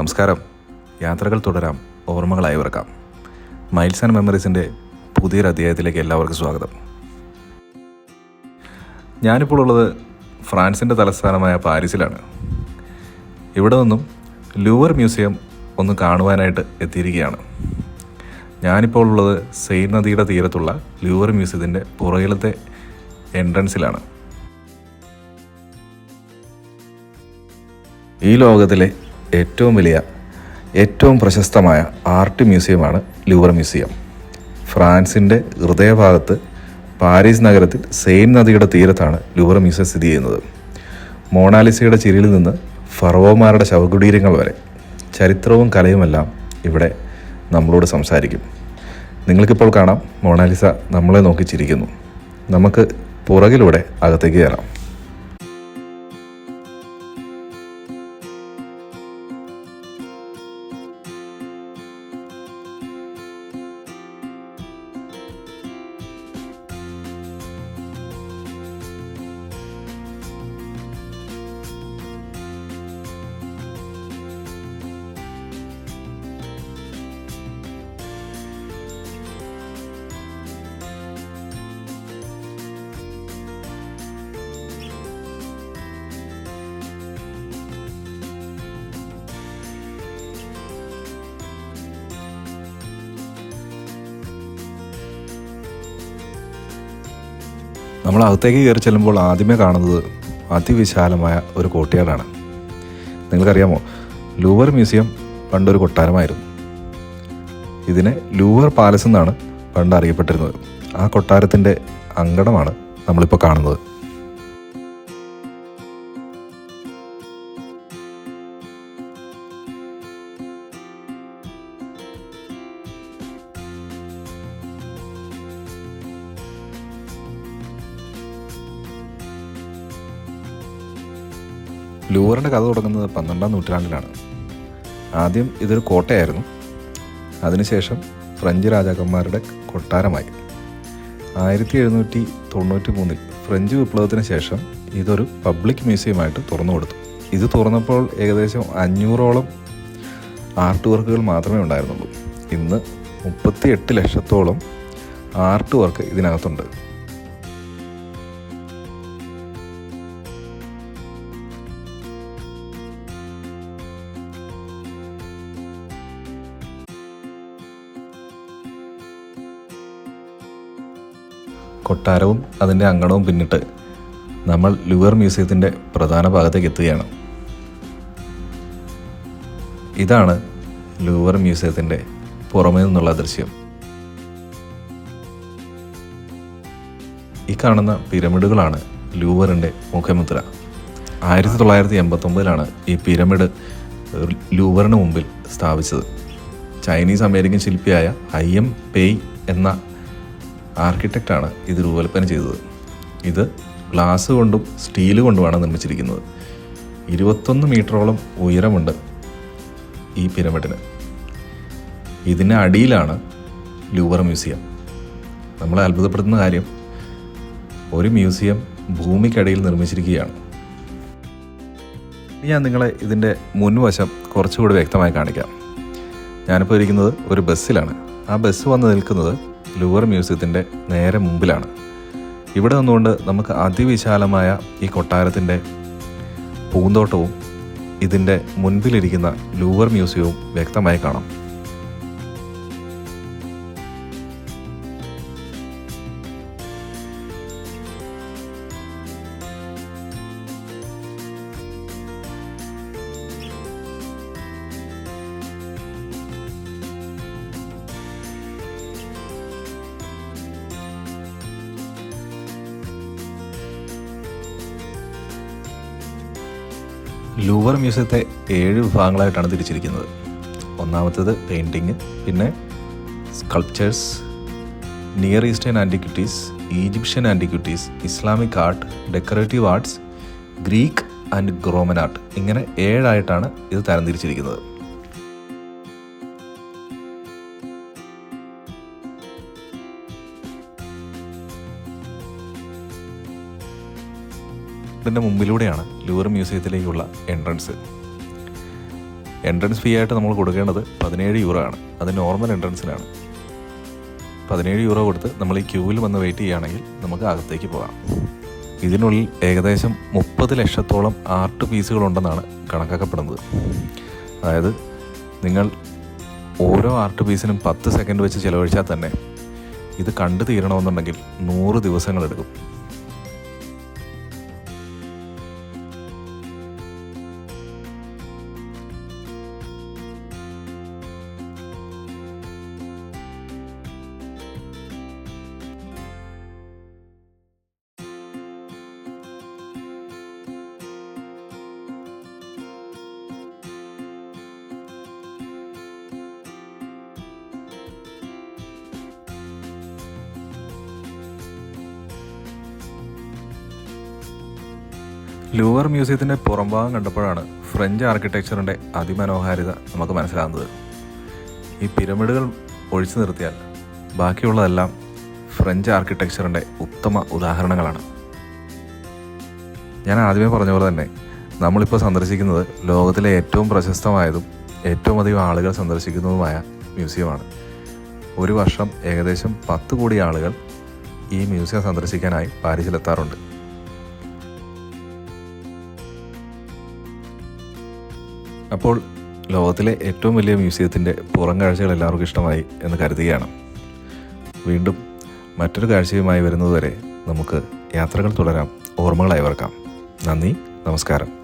നമസ്കാരം. യാത്രകൾ തുടരാം. ഓർമ്മകളായി വർക്കാം മൈൽസ് ആൻഡ് മെമ്മറീസിന്റെ പുതിയൊരു അധ്യായത്തിലേക്ക് എല്ലാവർക്കും സ്വാഗതം. ഞാനിപ്പോൾ ഉള്ളത് ഫ്രാൻസിന്റെ തലസ്ഥാനമായ പാരീസിലാണ്. ഇവിടെ നിന്നും ലൂവർ മ്യൂസിയം ഒന്ന് കാണുവാനായിട്ട് എത്തിയിരിക്കുകയാണ്. ഞാനിപ്പോൾ ഉള്ളത് സെയിൻ നദിയുടെ തീരത്തുള്ള ലൂവർ മ്യൂസിയത്തിന്റെ പുറകിലത്തെ എൻട്രൻസിലാണ് ഈ ലോകത്തിലെ ഏറ്റവും വലിയ ഏറ്റവും പ്രശസ്തമായ ആർട്ട് മ്യൂസിയമാണ് ലൂവർ മ്യൂസിയം. ഫ്രാൻസിന്റെ ഹൃദയഭാഗത്ത് പാരീസ് നഗരത്തിൽ സെയിൻ നദിയുടെ തീരത്താണ് ലൂവർ മ്യൂസിയം സ്ഥിതി ചെയ്യുന്നത്. മോണാലിസയുടെ ചിരിയിൽ നിന്ന് ഫറവോമാരുടെ ശവകുടീരങ്ങൾ വരെ ചരിത്രവും കലയുമെല്ലാം ഇവിടെ നമ്മളോട് സംസാരിക്കും. നിങ്ങൾക്കിപ്പോൾ കാണാം മോണാലിസ നമ്മളെ നോക്കി ചിരിക്കുന്നു. നമുക്ക് പുറകിലൂടെ അകത്തേക്ക് കയറാം. നമ്മൾ അകത്തേക്ക് കയറി ചെല്ലുമ്പോൾ ആദ്യമേ കാണുന്നത് അതിവിശാലമായ ഒരു കോട്ടയാടാണ്. നിങ്ങൾക്കറിയാമോ ലൂവർ മ്യൂസിയം പണ്ടൊരു കൊട്ടാരമായിരുന്നു. ഇതിനെ ലൂവർ പാലസ് എന്നാണ് പണ്ട് അറിയപ്പെട്ടിരുന്നത്. ആ കൊട്ടാരത്തിന്റെ അങ്കണമാണ് നമ്മളിപ്പോൾ കാണുന്നത്. ലൂവറിന്റെ കഥ തുടങ്ങുന്നത് പന്ത്രണ്ടാം നൂറ്റാണ്ടിലാണ്. ആദ്യം ഇതൊരു കോട്ടയായിരുന്നു. അതിനുശേഷം ഫ്രഞ്ച് രാജാക്കന്മാരുടെ കൊട്ടാരമായി. ആയിരത്തി എഴുന്നൂറ്റി തൊണ്ണൂറ്റി മൂന്നിൽ ഫ്രഞ്ച് വിപ്ലവത്തിന് ശേഷം ഇതൊരു പബ്ലിക് മ്യൂസിയമായിട്ട് തുറന്നു കൊടുത്തു. ഇത് തുറന്നപ്പോൾ ഏകദേശം അഞ്ഞൂറോളം ആർട്ട് വർക്കുകൾ മാത്രമേ ഉണ്ടായിരുന്നുള്ളൂ. ഇന്ന് മുപ്പത്തി എട്ട് ലക്ഷത്തോളം ആർട്ട് വർക്ക് ഇതിനകത്തുണ്ട്. കൊട്ടാരവും അതിന്റെ അങ്കണവും പിന്നിട്ട് നമ്മൾ ലുവർ മ്യൂസിയത്തിന്റെ പ്രധാന ഭാഗത്തേക്ക് എത്തുകയാണ്. ഇതാണ് ലുവർ മ്യൂസിയത്തിന്റെ പുറമേ നിന്നുള്ള ദൃശ്യം. ഈ കാണുന്ന പിരമിഡുകളാണ് ലൂവറിന്റെ മുഖമുദ്ര. ആയിരത്തി തൊള്ളായിരത്തി എൺപത്തൊമ്പതിലാണ് ഈ പിരമിഡ് ലൂവറിന് മുമ്പിൽ സ്ഥാപിച്ചത്. ചൈനീസ് അമേരിക്കൻ ശില്പിയായ ഐ എം പേയ് എന്ന ആർക്കിടെക്റ്റാണ് ഇത് രൂപകൽപ്പന ചെയ്തത്. ഇത് ഗ്ലാസ് കൊണ്ടും സ്റ്റീൽ കൊണ്ടുമാണ് നിർമ്മിച്ചിരിക്കുന്നത്. ഇരുപത്തൊന്ന് മീറ്ററോളം ഉയരമുണ്ട് ഈ പിരമിഡിന് ഇതിന് അടിയിലാണ് ലൂവർ മ്യൂസിയം നമ്മളെ അത്ഭുതപ്പെടുത്തുന്ന കാര്യം ഒരു മ്യൂസിയം ഭൂമിക്കടിയിൽ നിർമ്മിച്ചിരിക്കുകയാണ്. ഞാൻ നിങ്ങളെ ഇതിന്റെ മുൻവശം കുറച്ചുകൂടി വ്യക്തമായി കാണിക്കാം. ഞാനിപ്പോൾ ഇരിക്കുന്നത് ഒരു ബസ്സിലാണ്. ആ ബസ് വന്ന് നിൽക്കുന്നത് ലൂവർ മ്യൂസിയത്തിന്റെ നേരെ മുമ്പിലാണ്. ഇവിടെ നിന്നുകൊണ്ട് നമുക്ക് അതിവിശാലമായ ഈ കൊട്ടാരത്തിന്റെ പൂന്തോട്ടവും ഇതിന്റെ മുൻപിലിരിക്കുന്ന ലൂവർ മ്യൂസിയവും വ്യക്തമായി കാണാം. ലൂവർ മ്യൂസിയത്തെ ഏഴ് വിഭാഗങ്ങളായിട്ടാണ് തിരിച്ചിരിക്കുന്നത്. ഒന്നാമത്തേത് പെയിന്റിങ് പിന്നെ sculptures near eastern antiquities Egyptian antiquities Islamic art decorative arts Greek and Roman art. ഇങ്ങനെ ഏഴായിട്ടാണ് ഇത് തരംതിരിച്ചിരിക്കുന്നത് ഇതിന്റെ മുമ്പിലൂടെയാണ് ലൂവർ മ്യൂസിയത്തിലേക്കുള്ള എൻട്രൻസ്. എൻട്രൻസ് ഫീ ആയിട്ട് നമ്മൾ കൊടുക്കേണ്ടത് പതിനേഴ് യൂറോ ആണ്. അത് നോർമൽ എൻട്രൻസിനാണ് പതിനേഴ് യൂറോ കൊടുത്ത് നമ്മൾ ഈ ക്യൂവിൽ വന്ന് വെയിറ്റ് ചെയ്യുകയാണെങ്കിൽ നമുക്ക് അകത്തേക്ക് പോകാം. ഇതിനുള്ളിൽ ഏകദേശം മുപ്പത് ലക്ഷത്തോളം ആർട്ട് പീസുകളുണ്ടെന്നാണ് കണക്കാക്കപ്പെടുന്നത്. അതായത് നിങ്ങൾ ഓരോ ആർട്ട് പീസിനും പത്ത് സെക്കൻഡ് വെച്ച് ചിലവഴിച്ചാൽ തന്നെ ഇത് കണ്ടു തീരണമെന്നുണ്ടെങ്കിൽ നൂറ് ദിവസങ്ങളെടുക്കും ലൂവർ മ്യൂസിയത്തിന്റെ പുറംഭാഗം കണ്ടപ്പോഴാണ് ഫ്രഞ്ച് ആർക്കിടെക്ചറിന്റെ അതിമനോഹാരിത നമുക്ക് മനസ്സിലാകുന്നത്. ഈ പിരമിഡുകൾ ഒഴിച്ചു നിർത്തിയാൽ ബാക്കിയുള്ളതെല്ലാം ഫ്രഞ്ച് ആർക്കിടെക്ചറിന്റെ ഉത്തമ ഉദാഹരണങ്ങളാണ്. ഞാൻ ആദ്യമേ പറഞ്ഞ പോലെ തന്നെ നമ്മളിപ്പോൾ സന്ദർശിക്കുന്നത് ലോകത്തിലെ ഏറ്റവും പ്രശസ്തമായതും ഏറ്റവും അധികം ആളുകൾ സന്ദർശിക്കുന്നതുമായ മ്യൂസിയമാണ്. ഒരു വർഷം ഏകദേശം പത്ത് കോടി ആളുകൾ ഈ മ്യൂസിയം സന്ദർശിക്കാനായി പാരീസിലെത്താറുണ്ട്. അപ്പോൾ ലോകത്തിലെ ഏറ്റവും വലിയ മ്യൂസിയത്തിന്റെ പുറം കാഴ്ചകൾ എല്ലാവർക്കും ഇഷ്ടമായി എന്ന് കരുതുകയാണ്. വീണ്ടും മറ്റൊരു കാഴ്ചയുമായി വരുന്നതുവരെ നമുക്ക് യാത്രകൾ തുടരാം. ഓർമ്മകളായി വർക്കാം. നന്ദി നമസ്കാരം.